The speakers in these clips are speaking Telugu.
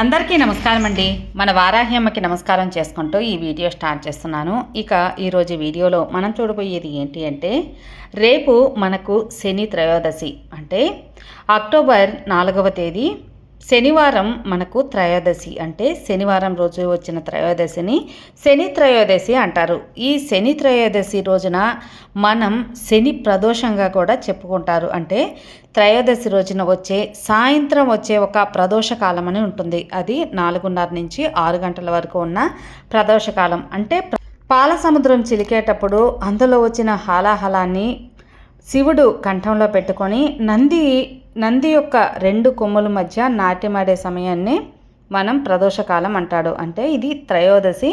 అందరికీ నమస్కారం అండి మన వారాహ్యమ్మకి నమస్కారం చేసుకుంటూ ఈ వీడియో స్టార్ట్ చేస్తున్నాను. ఇక ఈరోజు వీడియోలో మనం చూడబోయేది ఏంటి అంటే రేపు మనకు శని త్రయోదశి. అంటే అక్టోబర్ నాలుగవ తేదీ శనివారం మనకు త్రయోదశి అంటే శనివారం రోజు వచ్చిన త్రయోదశిని శని త్రయోదశి అంటారు. ఈ శని త్రయోదశి రోజున మనం శని ప్రదోషంగా కూడా చెప్పుకుంటారు. అంటే త్రయోదశి రోజున వచ్చే సాయంత్రం వచ్చే ఒక ప్రదోషకాలం అని ఉంటుంది. అది నాలుగున్నర నుంచి ఆరు గంటల వరకు ఉన్న ప్రదోషకాలం అంటే పాలసముద్రం పాల సముద్రం చిలికేటప్పుడు అందులో వచ్చిన హాలాహలాన్ని శివుడు కంఠంలో పెట్టుకొని నంది నంది యొక్క రెండు కొమ్ముల మధ్య నాట్యమాడే సమయాన్ని మనం ప్రదోషకాలం అంటాడు. అంటే ఇది త్రయోదశి.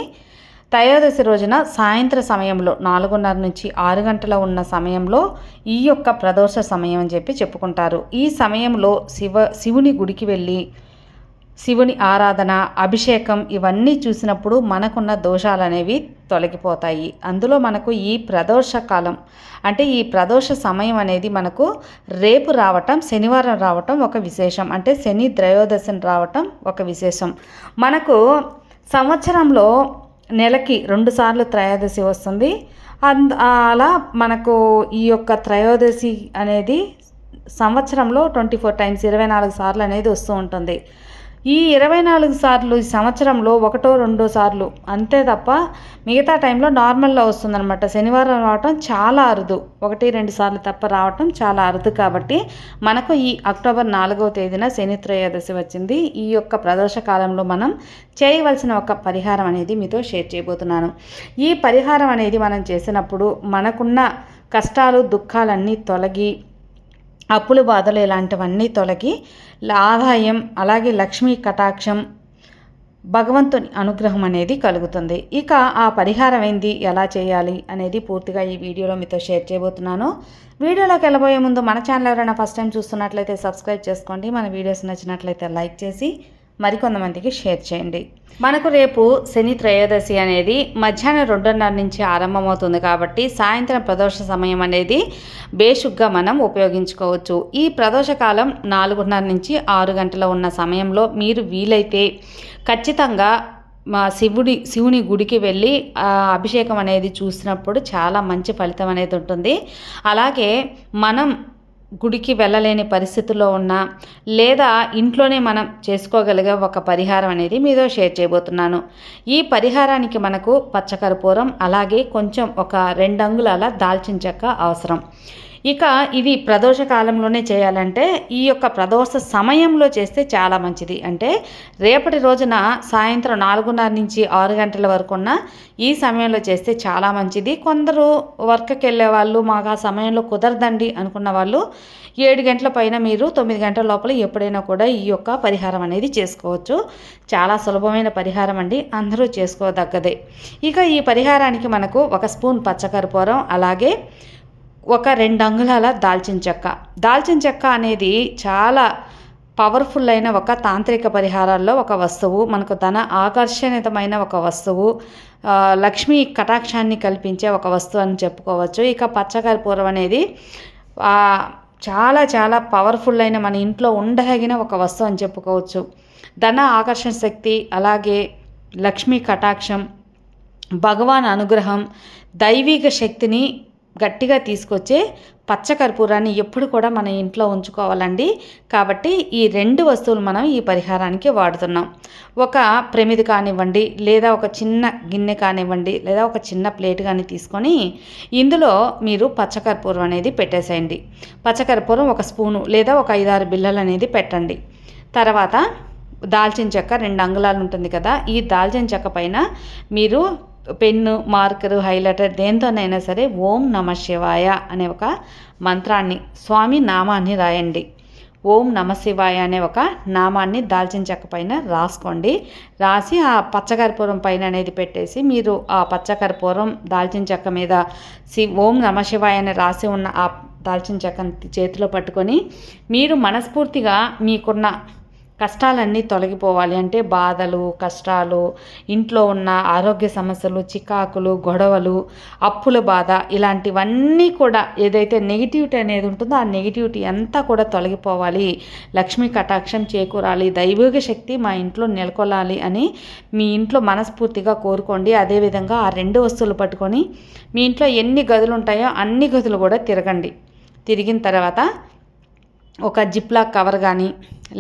త్రయోదశి రోజున సాయంత్ర సమయంలో నాలుగున్నర నుంచి ఆరు గంటల ఉన్న సమయంలో ఈ యొక్క ప్రదోష సమయం అని చెప్పి చెప్పుకుంటారు. ఈ సమయంలో శివ శివుని గుడికి వెళ్ళి శివుని ఆరాధన అభిషేకం ఇవన్నీ చూసినప్పుడు మనకున్న దోషాలు అనేవి తొలగిపోతాయి. అందులో మనకు ఈ ప్రదోష కాలం అంటే ఈ ప్రదోష సమయం అనేది మనకు రేపు రావటం శనివారం రావటం ఒక విశేషం అంటే శని త్రయోదశిని రావటం ఒక విశేషం. మనకు సంవత్సరంలో నెలకి రెండు సార్లు త్రయోదశి వస్తుంది. అంద అలా మనకు ఈ యొక్క త్రయోదశి అనేది సంవత్సరంలో ట్వంటీ ఫోర్ టైమ్స్ ఇరవై నాలుగు సార్లు అనేది వస్తూ ఉంటుంది. ఈ ఇరవై నాలుగు సార్లు ఈ సంవత్సరంలో ఒకటో రెండో సార్లు. అంతే తప్ప మిగతా టైంలో నార్మల్గా వస్తుందన్నమాట. శనివారం రావటం చాలా అరుదు. ఒకటి రెండు సార్లు తప్ప రావటం చాలా అరుదు కాబట్టి మనకు ఈ అక్టోబర్ నాలుగవ తేదీన శని త్రయోదశి వచ్చింది. ఈ యొక్క ప్రదోష కాలంలో మనం చేయవలసిన ఒక పరిహారం అనేది మీతో షేర్ చేయబోతున్నాను. ఈ పరిహారం అనేది మనం చేసినప్పుడు మనకున్న కష్టాలు దుఃఖాలన్నీ తొలగి అప్పులు బాధలు ఇలాంటివన్నీ తొలగి ఆదాయం అలాగే లక్ష్మీ కటాక్షం భగవంతుని అనుగ్రహం అనేది కలుగుతుంది. ఇక ఆ పరిహారం ఏంది? ఎలా చేయాలి? అనేది పూర్తిగా ఈ వీడియోలో మీతో షేర్ చేయబోతున్నాను. వీడియోలోకి వెళ్ళబోయే ముందు మన ఛానల్ ఎవరైనా ఫస్ట్ టైం చూస్తున్నట్లయితే సబ్స్క్రైబ్ చేసుకోండి. మన వీడియోస్ నచ్చినట్లయితే లైక్ చేసి మరికొంతమందికి షేర్ చేయండి. మనకు రేపు శని త్రయోదశి అనేది మధ్యాహ్నం రెండున్నర నుంచి ఆరంభమవుతుంది కాబట్టి సాయంత్రం ప్రదోష సమయం అనేది బేషుగ్గా మనం ఉపయోగించుకోవచ్చు. ఈ ప్రదోష కాలం నాలుగున్నర నుంచి ఆరు గంటల ఉన్న సమయంలో మీరు వీలైతే ఖచ్చితంగా మా శివుడి శివుని గుడికి వెళ్ళి అభిషేకం అనేది చూసినప్పుడు చాలా మంచి ఫలితం అనేది ఉంటుంది. అలాగే మనం గుడికి వెళ్ళలేని పరిస్థితుల్లో ఉన్న లేదా ఇంట్లోనే మనం చేసుకోగలిగే ఒక పరిహారం అనేది మీతో షేర్ చేయబోతున్నాను. ఈ పరిహారానికి మనకు పచ్చకర్పూరం అలాగే కొంచెం ఒక రెండు అంగుళాల దాల్చిన చెక్క అవసరం. ఇక ఇది ప్రదోష కాలంలోనే చేయాలంటే ఈ యొక్క ప్రదోష సమయంలో చేస్తే చాలా మంచిది. అంటే రేపటి రోజున సాయంత్రం నాలుగున్నర నుంచి ఆరు గంటల వరకు ఉన్న ఈ సమయంలో చేస్తే చాలా మంచిది. కొందరు వర్క్కి వెళ్ళే వాళ్ళు మాకు ఆ సమయంలో కుదరదండి అనుకున్న వాళ్ళు ఏడు గంటల పైన మీరు తొమ్మిది గంటల లోపల ఎప్పుడైనా కూడా ఈ యొక్క పరిహారం అనేది చేసుకోవచ్చు. చాలా సులభమైన పరిహారం అండి. అందరూ చేసుకోదగ్గదే. ఇక ఈ పరిహారానికి మనకు ఒక స్పూన్ పచ్చకర్పూరం అలాగే ఒక రెండు అంగుళాల దాల్చిన చెక్క. దాల్చిన చెక్క అనేది చాలా పవర్ఫుల్ అయిన ఒక తాంత్రిక పరిహారాల్లో ఒక వస్తువు. మనకు ధన ఆకర్షణీయమైన ఒక వస్తువు. లక్ష్మీ కటాక్షాన్ని కల్పించే ఒక వస్తువు అని చెప్పుకోవచ్చు. ఇక పచ్చకర్పూరం అనేది చాలా చాలా పవర్ఫుల్ అయిన మన ఇంట్లో ఉండదగిన ఒక వస్తువు అని చెప్పుకోవచ్చు. ధన ఆకర్షణ శక్తి అలాగే లక్ష్మీ కటాక్షం భగవాన్ అనుగ్రహం దైవిక శక్తిని గట్టిగా తీసుకొచ్చే పచ్చకర్పూరాన్ని ఎప్పుడు కూడా మన ఇంట్లో ఉంచుకోవాలండి. కాబట్టి ఈ రెండు వస్తువులు మనం ఈ పరిహారానికి వాడుతున్నాం. ఒక ప్రమిది కానివ్వండి లేదా ఒక చిన్న గిన్నె కానివ్వండి లేదా ఒక చిన్న ప్లేట్ కానీ తీసుకొని ఇందులో మీరు పచ్చకర్పూరం అనేది పెట్టేసేయండి. పచ్చకర్పూరం ఒక స్పూను లేదా ఒక ఐదారు బిళ్ళలు అనేది పెట్టండి. తర్వాత దాల్చిన చెక్క రెండు అంగుళాలు ఉంటుంది కదా ఈ దాల్చిన చెక్క పైన మీరు పెన్ను మార్కరు హైలైటర్ దేంతోనైనా సరే ఓం నమ శివాయ అనే ఒక మంత్రాన్ని స్వామి నామాన్ని రాయండి. ఓం నమ శివాయ అనే ఒక నామాన్ని దాల్చిన చెక్క పైన రాసుకోండి. రాసి ఆ పచ్చకర్పూరం పైన అనేది పెట్టేసి మీరు ఆ పచ్చకర్పూరం దాల్చిన చెక్క మీద సి ఓం నమ శివాయ అని రాసి ఉన్న ఆ దాల్చిన చెక్కని చేతిలో పట్టుకొని మీరు మనస్ఫూర్తిగా మీకున్న కష్టాలన్నీ తొలగిపోవాలి. అంటే బాధలు కష్టాలు ఇంట్లో ఉన్న ఆరోగ్య సమస్యలు చికాకులు గొడవలు అప్పుల బాధ ఇలాంటివన్నీ కూడా ఏదైతే నెగిటివిటీ అనేది ఉంటుందో ఆ నెగిటివిటీ అంతా కూడా తొలగిపోవాలి. లక్ష్మీ కటాక్షం చేకూరాలి. దైవిక శక్తి మా ఇంట్లో నెలకొల్లాలి అని మీ ఇంట్లో మనస్ఫూర్తిగా కోరుకోండి. అదేవిధంగా ఆ రెండు వస్తువులు పట్టుకొని మీ ఇంట్లో ఎన్ని గదులు ఉంటాయో అన్ని గదులు కూడా తిరగండి. తిరిగిన తర్వాత ఒక జిప్లాక్ కవర్ కానీ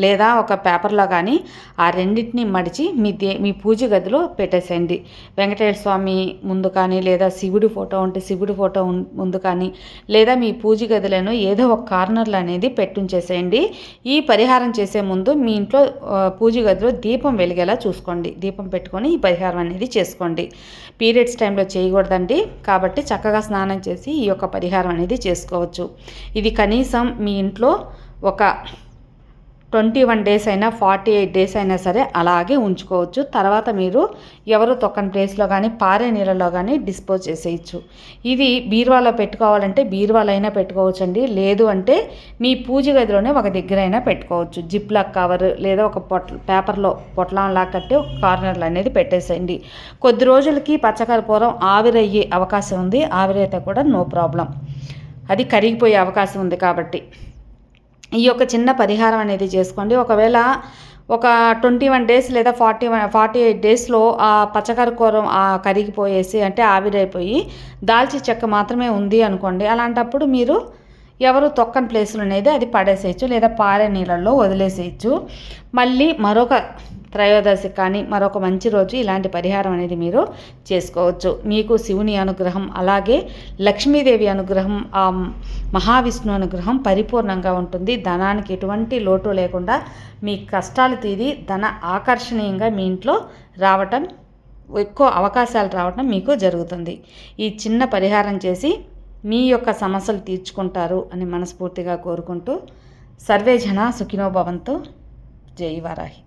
లేదా ఒక పేపర్లో కానీ ఆ రెండింటిని మడిచి మీ దే మీ పూజ గదిలో పెట్టేసేయండి. వెంకటేశ్వర స్వామి ముందు కానీ లేదా శివుడి ఫోటో ఉంటే శివుడి ఫోటో ముందు కానీ లేదా మీ పూజ గదిలను ఏదో ఒక కార్నర్లు అనేది పెట్టుంచేసేయండి. ఈ పరిహారం చేసే ముందు మీ ఇంట్లో పూజ గదిలో దీపం వెలిగేలా చూసుకోండి. దీపం పెట్టుకొని ఈ పరిహారం అనేది చేసుకోండి. పీరియడ్స్ టైంలో చేయకూడదండి. కాబట్టి చక్కగా స్నానం చేసి ఈ యొక్క పరిహారం అనేది చేసుకోవచ్చు. ఇది కనీసం మీ ఇంట్లో ఒక ట్వంటీ వన్ డేస్ అయినా ఫార్టీ ఎయిట్ డేస్ అయినా సరే అలాగే ఉంచుకోవచ్చు. తర్వాత మీరు ఎవరు తొక్కని ప్లేస్లో కానీ పారే నీళ్ళలో కానీ డిస్పోజ్ చేసేయచ్చు. ఇది బీరువాలో పెట్టుకోవాలంటే బీరువాలో అయినా పెట్టుకోవచ్చు అండి లేదు అంటే మీ పూజ గదిలోనే ఒక దగ్గర అయినా పెట్టుకోవచ్చు. జిప్ లాక్ కవర్ లేదా ఒక పొట్ల పేపర్లో పొట్లంలా కట్టి ఒక కార్నర్లు అనేది పెట్టేసేయండి. కొద్ది రోజులకి పచ్చకర్పూరం ఆవిరయ్యే అవకాశం ఉంది. ఆవిరైతే కూడా నో ప్రాబ్లం. అది కరిగిపోయే అవకాశం ఉంది కాబట్టి. ఈ యొక్క చిన్న పరిహారం అనేది చేసుకోండి. ఒకవేళ ఒక ట్వంటీ వన్ డేస్ లేదా ఫార్టీ వన్ ఫార్టీ ఎయిట్ డేస్లో ఆ పచ్చకరకూరం కరిగిపోయేసి అంటే ఆవిరైపోయి దాల్చి చెక్క మాత్రమే ఉంది అనుకోండి. అలాంటప్పుడు మీరు ఎవరు తొక్కని ప్లేసులు అనేది అది పడేసేయచ్చు లేదా పారే నీళ్ళల్లో వదిలేసేయచ్చు. మళ్ళీ మరొక త్రయోదశి కానీ మరొక మంచి రోజు ఇలాంటి పరిహారం అనేది మీరు చేసుకోవచ్చు. మీకు శివుని అనుగ్రహం అలాగే లక్ష్మీదేవి అనుగ్రహం ఆ మహావిష్ణు అనుగ్రహం పరిపూర్ణంగా ఉంటుంది. ధనానికి ఎటువంటి లోటు లేకుండా మీ కష్టాలు తీరి ధన ఆకర్షణీయంగా మీ ఇంట్లో రావటం ఎక్కువ అవకాశాలు రావటం మీకు జరుగుతుంది. ఈ చిన్న పరిహారం చేసి మీ యొక్క సమస్యలు తీర్చుకుంటారు అని మనస్ఫూర్తిగా కోరుకుంటూ సర్వే జన సుఖినోభవంతో జై వారాహి.